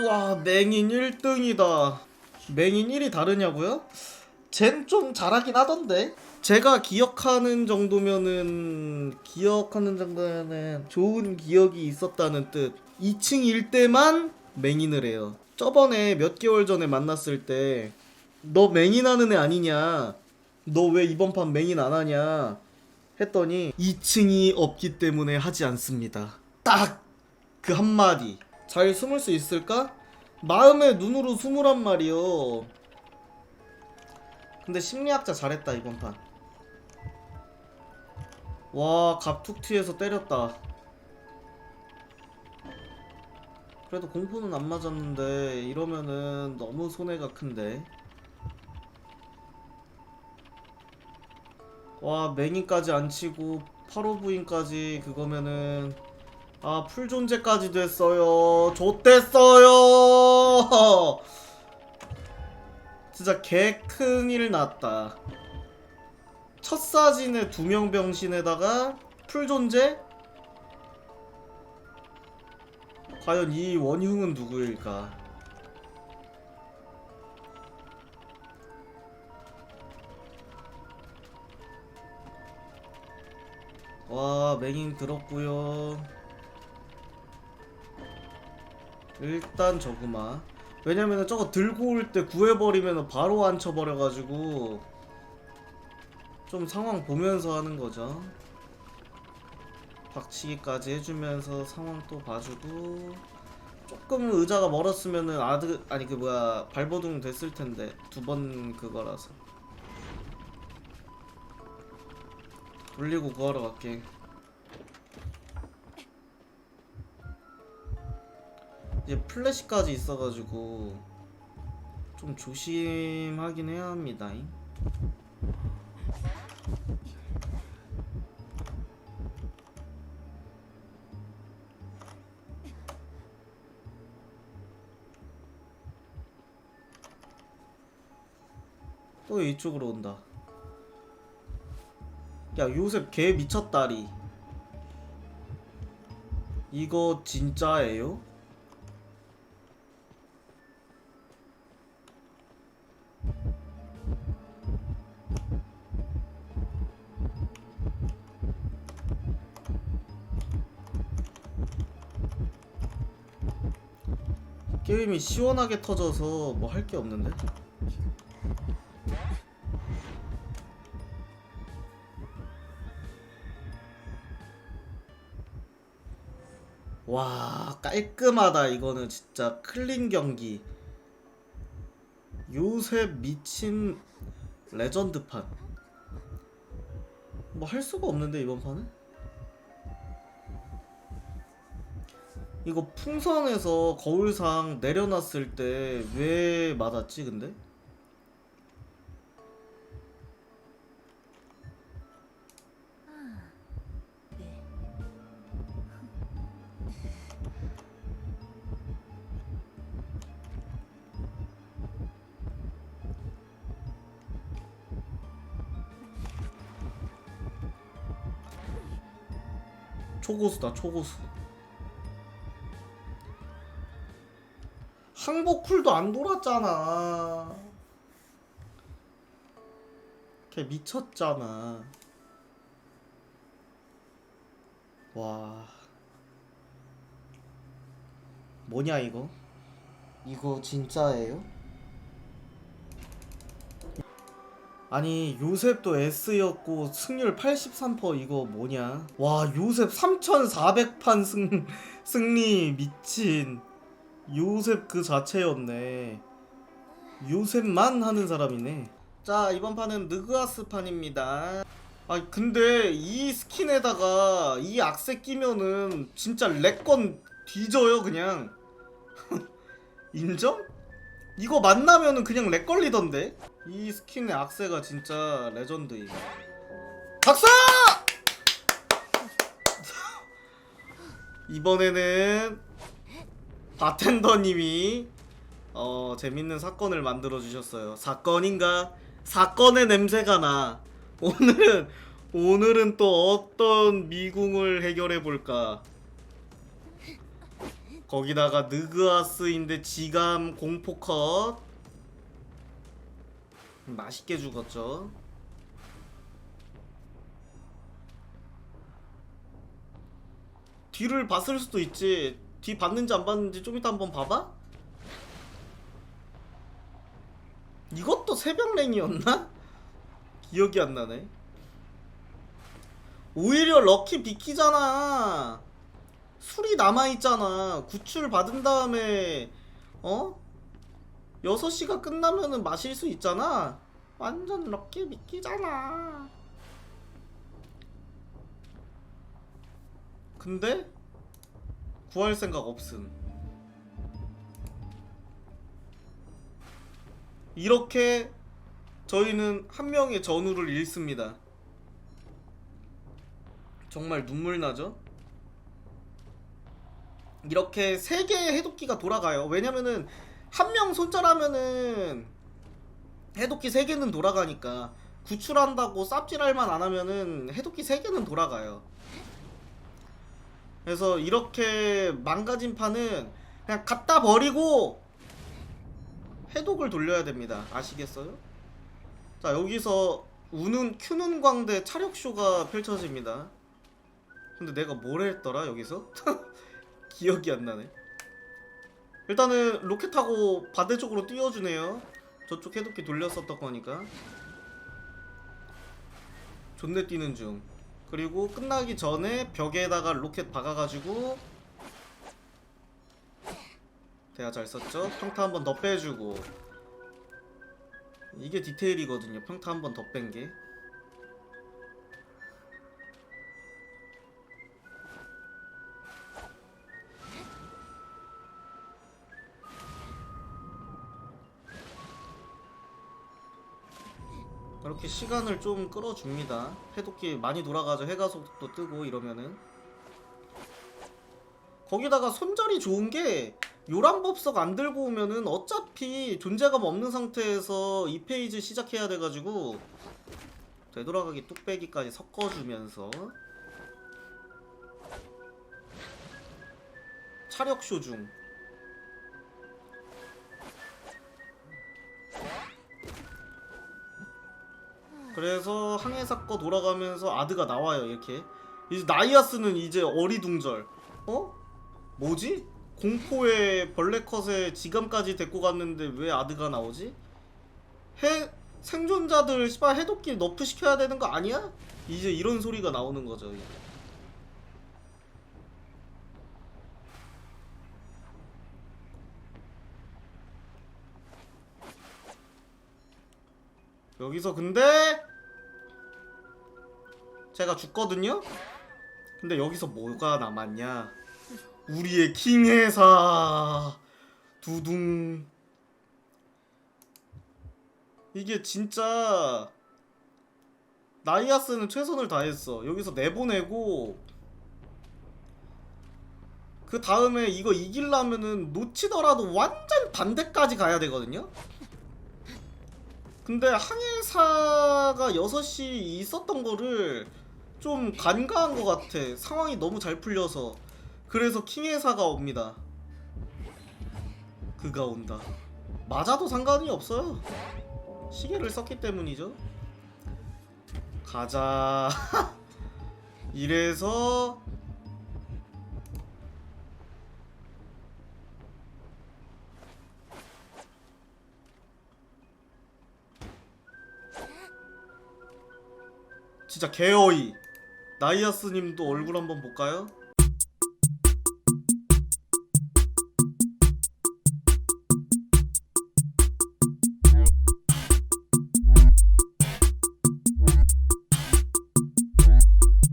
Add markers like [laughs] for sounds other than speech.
우와 맹인 1등이다. 맹인 1이 다르냐고요? 쟨좀 잘하긴 하던데. 제가 기억하는 정도면은 기억하는 정도면은 좋은 기억이 있었다는 뜻. 2층일 때만 맹인을 해요. 저번에 몇 개월 전에 만났을 때 너 맹인 하는 애 아니냐? 너 왜 이번 판 맹인 안 하냐? 했더니 2층이 없기 때문에 하지 않습니다. 딱 그 한마디 잘 숨을 수 있을까? 마음의 눈으로 숨으란 말이요 근데 심리학자 잘했다 이번 판. 와 갑툭튀에서 때렸다. 그래도 공포는 안 맞았는데 이러면은 너무 손해가 큰데. 와 맹인까지 안 치고 8호 부인까지 그거면은 아 풀 존재까지 됐어요. 좆됐어요. [laughs] 진짜 개 큰일 났다. 첫 사진에 두 명 병신에다가 풀 존재? 과연 이 원흉은 누구일까? 와 맹인 들었구요 일단 저구마 왜냐면은 저거 들고 올 때 구해버리면 바로 앉혀버려가지고 좀 상황 보면서 하는 거죠. 박치기까지 해주면서 상황 또 봐주고 조금 의자가 멀었으면은 아드 아니 그 뭐야 발버둥 됐을 텐데 두 번 그거라서 돌리고 구하러 갈게. 이제 플래시까지 있어가지고 좀 조심하긴 해야 합니다. 또 이쪽으로 온다. 야 요셉 개 미쳤다리. 이거 진짜예요? 게임이 시원하게 터져서 뭐 할 게 없는데? 와 깔끔하다 이거는 진짜 클린 경기 요셉 미친 레전드판 뭐 할 수가 없는데 이번 판은? 이거 풍선에서 거울상 내려놨을 때 왜 맞았지 근데? 초고수다 초고수 항복 쿨도 안 돌았잖아. 걔 미쳤잖아. 와. 뭐냐 이거? 이거 진짜예요? 아니 요셉도 S였고 승률 83% 이거 뭐냐? 와 요셉 3400판 승, 승리 미친 요셉 그 자체였네. 요셉만 하는 사람이네. 자 이번 판은 느그아스 판입니다. 아 근데 이 스킨에다가 이 악세 끼면은 진짜 렉건 뒤져요 그냥. [laughs] 인정? 이거 만나면은 그냥 렉 걸리던데? 이 스킨의 악세가 진짜 레전드임. 박수! [laughs] 이번에는 바텐더님이 어 재밌는 사건을 만들어 주셨어요. 사건인가? 사건의 냄새가 나. 오늘은 오늘은 또 어떤 미궁을 해결해 볼까? 거기다가 느그아스인데 지감 공포 컷 맛있게 죽었죠 뒤를 봤을 수도 있지 뒤 봤는지 안 봤는지 좀 이따 한번 봐봐. 이것도 새벽랭이었나? [laughs] 기억이 안 나네. 오히려 럭키 비키잖아. 술이 남아있잖아. 구출 받은 다음에 어? 6시가 끝나면은 마실 수 있잖아. 완전 럭키 비키잖아. 근데 구할 생각 없음 이렇게 저희는 한 명의 전우를 잃습니다 정말 눈물 나죠? 이렇게 세 개의 해독기가 돌아가요. 왜냐면은 한 명 손절하면은 해독기 세 개는 돌아가니까 구출한다고 쌉질할만 안 하면은 해독기 세 개는 돌아가요. 그래서 이렇게 망가진 판은 그냥 갖다 버리고 해독을 돌려야 됩니다. 아시겠어요? 자 여기서 우는 큐는 광대 차력 쇼가 펼쳐집니다. 근데 내가 뭘 했더라 여기서? [laughs] 기억이 안 나네. 일단은 로켓 타고 반대 쪽으로 뛰어주네요. 저쪽 해독기 돌렸었던 거니까. 존내 뛰는 중. 그리고 끝나기 전에 벽에다가 로켓 박아가지고 대야 잘 썼죠? 평타 한 번 더 빼주고 이게 디테일이거든요. 평타 한 번 더 뺀 게. 이렇게 시간을 좀 끌어줍니다. 해독기 많이 돌아가죠. 해가 속도 뜨고 이러면은. 거기다가 손절이 좋은 게 요란법석 안 들고 오면은 어차피 존재감 없는 상태에서 2페이지 시작해야 돼가지고 되돌아가기 뚝배기까지 섞어주면서 차력쇼 중 그래서 항해사 거 돌아가면서 아드가 나와요 이렇게 이제 나이아스는 이제 어리둥절 어? 뭐지? 공포의 벌레컷에 지감까지 데리고 갔는데 왜 아드가 나오지? 해 생존자들 씨발 해독기 너프 시켜야 되는 거 아니야? 이제 이런 소리가 나오는 거죠 이제. 여기서 근데 제가 죽거든요? 근데 여기서 뭐가 남았냐? 우리의 킹회사 두둥 이게 진짜 나이아스는 최선을 다했어 여기서 내보내고 그 다음에 이거 이기려면은 놓치더라도 완전 반대까지 가야 되거든요 근데 항해사가 6시 있었던 거를 좀 간과한 것 같아. 상황이 너무 잘 풀려서. 그래서 킹해사가 옵니다. 그가 온다. 맞아도 상관이 없어요. 시계를 썼기 때문이죠. 가자. [laughs] 이래서 진짜 개어이 나이아스님도 얼굴 한번 볼까요?